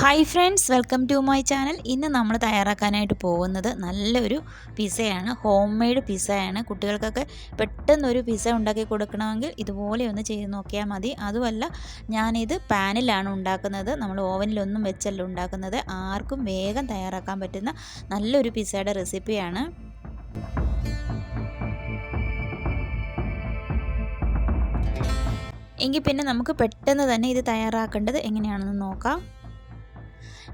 Hi friends welcome to my channel ഇന്ന് നമ്മൾ തയ്യാറാക്കാനായിട്ട് പോകുന്നത് നല്ലൊരു പിസയാണ് ഹോം മെയ്ഡ് പിസയാണ് കുട്ടികൾക്കൊക്കെ പെട്ടെന്നൊരു പിസ ഉണ്ടാക്കി കൊടുക്കണമെങ്കിൽ ഇതുപോലെ ഒന്ന് ചെയ്ത് നോക്കിയാൽ മതി. അതുമല്ല ഞാനിത് പാനിലാണ് ഉണ്ടാക്കുന്നത്. നമ്മൾ ഓവനിലൊന്നും വെച്ചല്ല ഉണ്ടാക്കുന്നത്. ആർക്കും വേഗം തയ്യാറാക്കാൻ പറ്റുന്ന നല്ലൊരു പിസയുടെ റെസിപ്പിയാണ് എങ്കിൽ പിന്നെ നമുക്ക് പെട്ടെന്ന് തന്നെ ഇത് തയ്യാറാക്കേണ്ടത് എങ്ങനെയാണെന്ന് നോക്കാം.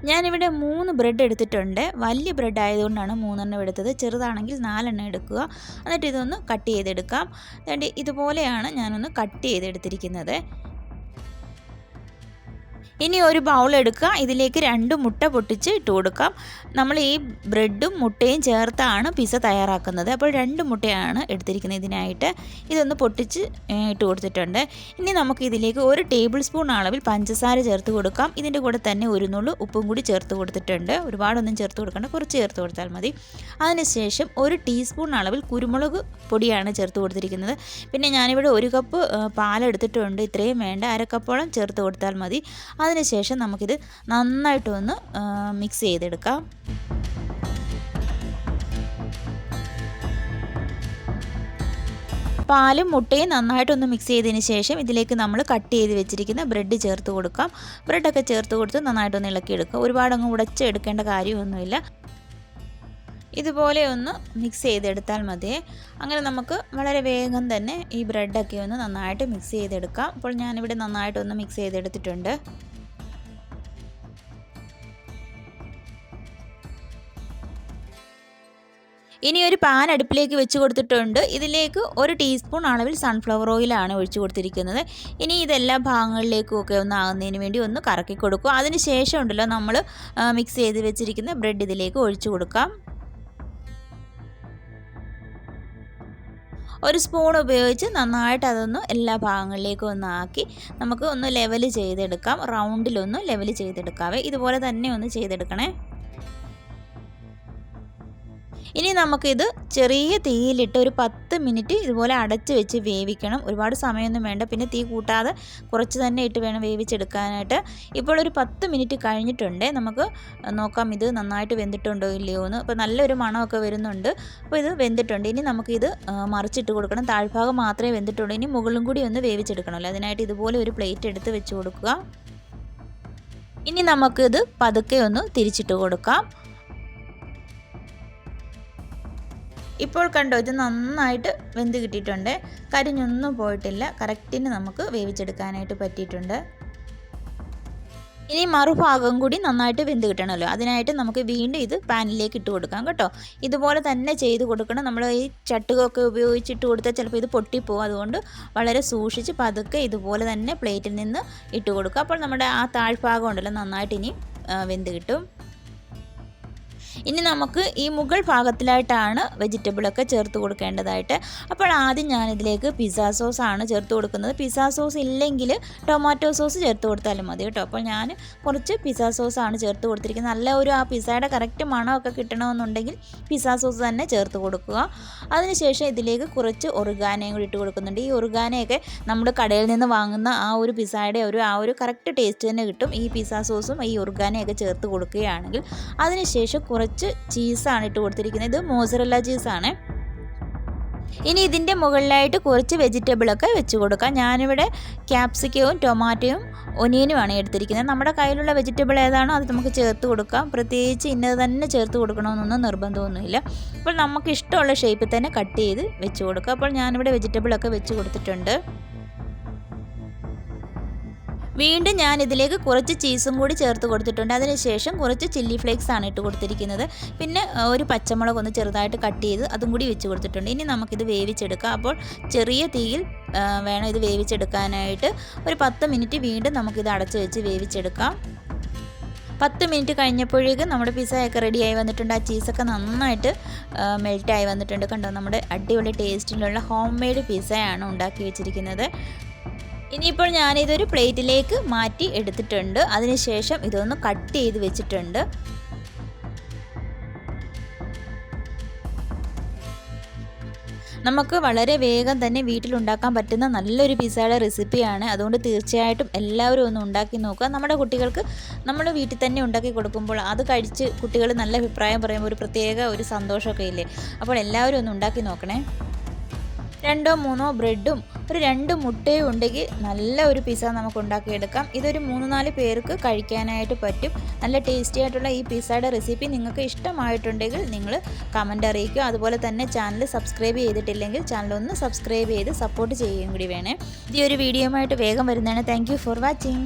ഞാനിവിടെ മൂന്ന് ബ്രെഡ് എടുത്തിട്ടുണ്ട്. വലിയ ബ്രെഡ് ആയതുകൊണ്ടാണ് മൂന്നെണ്ണം എടുത്തത്. ചെറുതാണെങ്കിൽ നാലെണ്ണം എടുക്കുക. എന്നിട്ട് ഇതൊന്ന് കട്ട് ചെയ്തെടുക്കാം. അതുകൊണ്ട് ഇതുപോലെയാണ് ഞാനൊന്ന് കട്ട് ചെയ്തെടുത്തിരിക്കുന്നത്. ഇനി ഒരു ബൗൾ എടുക്കുക. ഇതിലേക്ക് രണ്ട് മുട്ട പൊട്ടിച്ച് ഇട്ട് കൊടുക്കാം. നമ്മൾ ഈ ബ്രെഡും മുട്ടയും ചേർത്താണ് പിസ്സ തയ്യാറാക്കുന്നത്. അപ്പോൾ രണ്ട് മുട്ടയാണ് എടുത്തിരിക്കുന്നത് ഇതിനായിട്ട്. ഇതൊന്ന് പൊട്ടിച്ച് ഇട്ട് കൊടുത്തിട്ടുണ്ട്. ഇനി നമുക്ക് ഇതിലേക്ക് ഒരു ടേബിൾ സ്പൂൺ അളവിൽ പഞ്ചസാര ചേർത്ത് കൊടുക്കാം. ഇതിന്റെ കൂടെ തന്നെ ഒരു നുള്ളു ഉപ്പും കൂടി ചേർത്ത് കൊടുത്തിട്ടുണ്ട്. ഒരുപാടൊന്നും ചേർത്ത് കൊടുക്കേണ്ട. കുറച്ച് ചേർത്ത് കൊടുത്താൽ മതി. അതിനുശേഷം ഒരു ടീസ്പൂൺ അളവിൽ കുരുമുളക് പൊടിയാണ് ചേർത്ത് കൊടുത്തിരിക്കുന്നത്. പിന്നെ ഞാനിവിടെ ഒരു കപ്പ് പാലെടുത്തിട്ടുണ്ട്. ഇത്രയും വേണ്ട. അര കപ്പോളം ചേർത്ത് കൊടുത്താൽ മതി. അതിനുശേഷം നമുക്കിത് നന്നായിട്ട് ഒന്ന് മിക്സ് ചെയ്തെടുക്കാം. പാലും മുട്ടയും നന്നായിട്ടൊന്ന് മിക്സ് ചെയ്തതിന് ശേഷം ഇതിലേക്ക് നമ്മൾ കട്ട് ചെയ്ത് വെച്ചിരിക്കുന്ന ബ്രെഡ് ചേർത്ത് കൊടുക്കാം. ബ്രെഡൊക്കെ ചേർത്ത് കൊടുത്ത് നന്നായിട്ടൊന്ന് ഇളക്കിയെടുക്കുക. ഒരുപാടങ്ങ് ഉടച്ചെടുക്കേണ്ട കാര്യമൊന്നുമില്ല. ഇതുപോലെ ഒന്ന് മിക്സ് ചെയ്തെടുത്താൽ മതിയേ അങ്ങനെ നമുക്ക് വളരെ വേഗം തന്നെ ഈ ബ്രെഡൊക്കെ ഒന്ന് നന്നായിട്ട് മിക്സ് ചെയ്തെടുക്കാം. അപ്പോൾ ഞാനിവിടെ നന്നായിട്ടൊന്ന് മിക്സ് ചെയ്തെടുത്തിട്ടുണ്ട്. ഇനി ഒരു പാൻ അടുപ്പിലേക്ക് വെച്ച് കൊടുത്തിട്ടുണ്ട്. ഇതിലേക്ക് ഒരു ടീസ്പൂൺ അളവിൽ സൺഫ്ലവർ ഓയിലാണ് ഒഴിച്ചു കൊടുത്തിരിക്കുന്നത്. ഇനി ഇതെല്ലാ ഭാഗങ്ങളിലേക്കും ഒക്കെ ഒന്ന് ആകുന്നതിന് വേണ്ടി ഒന്ന് കറക്കി കൊടുക്കുക. അതിന് ശേഷം ഉണ്ടല്ലോ നമ്മൾ മിക്സ് ചെയ്ത് വെച്ചിരിക്കുന്ന ബ്രെഡ് ഇതിലേക്ക് ഒഴിച്ചു കൊടുക്കാം. ഒരു സ്പൂൺ ഉപയോഗിച്ച് നന്നായിട്ട് അതൊന്ന് എല്ലാ ഭാഗങ്ങളിലേക്കും ഒന്ന് ആക്കി നമുക്ക് ഒന്ന് ലെവൽ ചെയ്തെടുക്കാം. റൗണ്ടിലൊന്ന് ലെവൽ ചെയ്തെടുക്കാവേ. ഇതുപോലെ തന്നെ ഒന്ന് ചെയ്തെടുക്കണേ. ഇനി നമുക്കിത് ചെറിയ തീയിലിട്ട് ഒരു പത്ത് മിനിറ്റ് ഇതുപോലെ അടച്ച് വെച്ച് വേവിക്കണം. ഒരുപാട് സമയമൊന്നും വേണ്ട. പിന്നെ തീ കൂട്ടാതെ കുറച്ച് തന്നെ ഇട്ട് വേണം വേവിച്ചെടുക്കാനായിട്ട്. ഇപ്പോൾ ഒരു പത്ത് മിനിറ്റ് കഴിഞ്ഞിട്ടുണ്ട്. നമുക്ക് നോക്കാം ഇത് നന്നായിട്ട് വെന്തിട്ടുണ്ടോ ഇല്ലയോ എന്ന്. അപ്പോൾ നല്ലൊരു മണമൊക്കെ വരുന്നുണ്ട്. അപ്പോൾ ഇത് വെന്തിട്ടുണ്ട്. ഇനി നമുക്കിത് മറിച്ചിട്ട് കൊടുക്കണം. താഴ്ഭാഗം മാത്രമേ വെന്തിട്ടുള്ളൂ. ഇനി മുകളിലും കൂടി ഒന്ന് വേവിച്ചെടുക്കണമല്ലോ. അതിനായിട്ട് ഇതുപോലെ ഒരു പ്ലേറ്റ് എടുത്ത് വെച്ച് കൊടുക്കുക. ഇനി നമുക്കിത് പതുക്കെ ഒന്ന് തിരിച്ചിട്ട് കൊടുക്കാം. ഇപ്പോൾ കണ്ടോ ഇത് നന്നായിട്ട് വെന്ത് കിട്ടിയിട്ടുണ്ട്. കരിഞ്ഞൊന്നും പോയിട്ടില്ല. കറക്റ്റിന് നമുക്ക് വേവിച്ചെടുക്കാനായിട്ട് പറ്റിയിട്ടുണ്ട്. ഇനി മറുഭാഗം കൂടി നന്നായിട്ട് വെന്ത് കിട്ടണമല്ലോ. അതിനായിട്ട് നമുക്ക് വീണ്ടും ഇത് പാനിലേക്ക് ഇട്ട് കൊടുക്കാം കേട്ടോ. ഇതുപോലെ തന്നെ ചെയ്ത് കൊടുക്കണം. നമ്മൾ ഈ ചട്ടുകൊക്കെ ഉപയോഗിച്ചിട്ട് കൊടുത്താൽ ചിലപ്പോൾ ഇത് പൊട്ടിപ്പോകും അതുകൊണ്ട് വളരെ സൂക്ഷിച്ച് പതുക്കെ ഇതുപോലെ തന്നെ പ്ലേറ്റിൽ നിന്ന് ഇട്ട് കൊടുക്കുക. അപ്പോൾ നമ്മുടെ ആ താഴ്ഭാഗം ഉണ്ടല്ലോ നന്നായിട്ട് ഇനി വെന്ത് കിട്ടും. ഇനി നമുക്ക് ഈ മുകൾ ഭാഗത്തിലായിട്ടാണ് വെജിറ്റബിളൊക്കെ ചേർത്ത് കൊടുക്കേണ്ടതായിട്ട്. അപ്പോൾ ആദ്യം ഞാനിതിലേക്ക് പിസ്സ സോസ് ആണ് ചേർത്ത് കൊടുക്കുന്നത്. പിസ്സ സോസ് ഇല്ലെങ്കിൽ ടൊമാറ്റോ സോസ് ചേർത്ത് കൊടുത്താലും മതി കേട്ടോ. അപ്പോൾ ഞാൻ കുറച്ച് പിസ്സ സോസ് ആണ് ചേർത്ത് കൊടുത്തിരിക്കുന്നത്. നല്ല ഒരു ആ പിസ്സയുടെ കറക്റ്റ് മണമൊക്കെ കിട്ടണമെന്നുണ്ടെങ്കിൽ പിസ്സ സോസ് തന്നെ ചേർത്ത് കൊടുക്കുക. അതിനുശേഷം ഇതിലേക്ക് കുറച്ച് ഒറുഗാനയും കൂടി ഇട്ട് കൊടുക്കുന്നുണ്ട്. ഈ ഒറുഗാനയൊക്കെ നമ്മൾ കടയിൽ നിന്ന് വാങ്ങുന്ന ആ ഒരു പിസ്സയുടെ ഒരു ആ ഒരു കറക്റ്റ് ടേസ്റ്റ് തന്നെ കിട്ടും. ഈ പിസ്സ സോസും ഈ ഒറുഗാനയൊക്കെ ചേർത്ത് കൊടുക്കുകയാണെങ്കിൽ. അതിനുശേഷം കുറച്ച് കുറച്ച് ചീസാണ് ഇട്ട് കൊടുത്തിരിക്കുന്നത്. ഇത് മോസറല്ല ചീസാണ്. ഇനി ഇതിന്റെ മുകളിലായിട്ട് കുറച്ച് വെജിറ്റബിളൊക്കെ വെച്ച് കൊടുക്കാം. ഞാനിവിടെ ക്യാപ്സിക്കവും ടൊമാറ്റോയും ഒനിയനുമാണ് എടുത്തിരിക്കുന്നത്. നമ്മുടെ കയ്യിലുള്ള വെജിറ്റബിൾ ഏതാണോ അത് നമുക്ക് ചേർത്ത് കൊടുക്കാം. പ്രത്യേകിച്ച് ഇന്നത് തന്നെ ചേർത്ത് കൊടുക്കണമെന്നൊന്നും നിർബന്ധമൊന്നുമില്ല. അപ്പോൾ നമുക്ക് ഇഷ്ടമുള്ള ഷേപ്പിൽ തന്നെ കട്ട് ചെയ്ത് വെച്ച് കൊടുക്കുക അപ്പോൾ ഞാനിവിടെ വെജിറ്റബിളൊക്കെ വെച്ച് കൊടുത്തിട്ടുണ്ട്. വീണ്ടും ഞാൻ ഇതിലേക്ക് കുറച്ച് ചീസും കൂടി ചേർത്ത് കൊടുത്തിട്ടുണ്ട്. അതിനുശേഷം കുറച്ച് ചില്ലി ഫ്ലേക്സ് ആണ് ഇട്ട് കൊടുത്തിരിക്കുന്നത്. പിന്നെ ഒരു പച്ചമുളക് ഒന്ന് ചെറുതായിട്ട് കട്ട് ചെയ്ത് അതും കൂടി വെച്ച് കൊടുത്തിട്ടുണ്ട്. ഇനി നമുക്കിത് വേവിച്ചെടുക്കാം. അപ്പോൾ ചെറിയ തീയിൽ വേണം ഇത് വേവിച്ചെടുക്കാനായിട്ട്. ഒരു പത്ത് മിനിറ്റ് വീണ്ടും നമുക്കിത് അടച്ചു വെച്ച് വേവിച്ചെടുക്കാം. പത്ത് മിനിറ്റ് കഴിഞ്ഞപ്പോഴേക്കും നമ്മുടെ പിസ്സയൊക്കെ റെഡിയായി വന്നിട്ടുണ്ട്. ആ ചീസൊക്കെ നന്നായിട്ട് മെൽറ്റായി വന്നിട്ടുണ്ട്. കണ്ടോ? നമ്മുടെ അടിപൊളി ടേസ്റ്റിലുള്ള ഹോം മെയ്ഡ് പിസ്സയാണ് ഉണ്ടാക്കി വെച്ചിരിക്കുന്നത്. ഇനിയിപ്പോൾ ഞാനിതൊരു പ്ലേറ്റിലേക്ക് മാറ്റി എടുത്തിട്ടുണ്ട്. അതിനുശേഷം ഇതൊന്ന് കട്ട് ചെയ്ത് വെച്ചിട്ടുണ്ട്. നമുക്ക് വളരെ വേഗം തന്നെ വീട്ടിലുണ്ടാക്കാൻ പറ്റുന്ന നല്ലൊരു പിസ്സയുടെ റെസിപ്പിയാണ്. അതുകൊണ്ട് തീർച്ചയായിട്ടും എല്ലാവരും ഒന്ന് ഉണ്ടാക്കി നോക്കുക. നമ്മുടെ കുട്ടികൾക്ക് നമ്മൾ വീട്ടിൽ തന്നെ ഉണ്ടാക്കി കൊടുക്കുമ്പോൾ അത് കഴിച്ച് കുട്ടികൾ നല്ല അഭിപ്രായം പറയുമ്പോൾ ഒരു പ്രത്യേക ഒരു സന്തോഷമൊക്കെ ഇല്ലേ? അപ്പോൾ എല്ലാവരും ഒന്ന് ഉണ്ടാക്കി നോക്കണേ. രണ്ടോ മൂന്നോ ബ്രെഡും ഒരു രണ്ട് മുട്ടയും ഉണ്ടെങ്കിൽ നല്ല ഒരു പിസ്സ നമുക്ക് ഉണ്ടാക്കിയെടുക്കാം. ഇതൊരു മൂന്ന് നാല് പേർക്ക് കഴിക്കാനായിട്ട് പറ്റും. നല്ല ടേസ്റ്റി ആയിട്ടുള്ള ഈ പിസ്സയുടെ റെസിപ്പി നിങ്ങൾക്ക് ഇഷ്ടമായിട്ടുണ്ടെങ്കിൽ നിങ്ങൾ കമന്റ് അറിയിക്കുക. അതുപോലെ തന്നെ ചാനൽ സബ്സ്ക്രൈബ് ചെയ്തിട്ടില്ലെങ്കിൽ ചാനൽ ഒന്ന് സബ്സ്ക്രൈബ് ചെയ്ത് സപ്പോർട്ട് ചെയ്യുകയും കൂടി വേണേ. ഈ ഒരു വീഡിയോ ആയിട്ട് വേഗം വരുന്നതാണ്. Thank for watching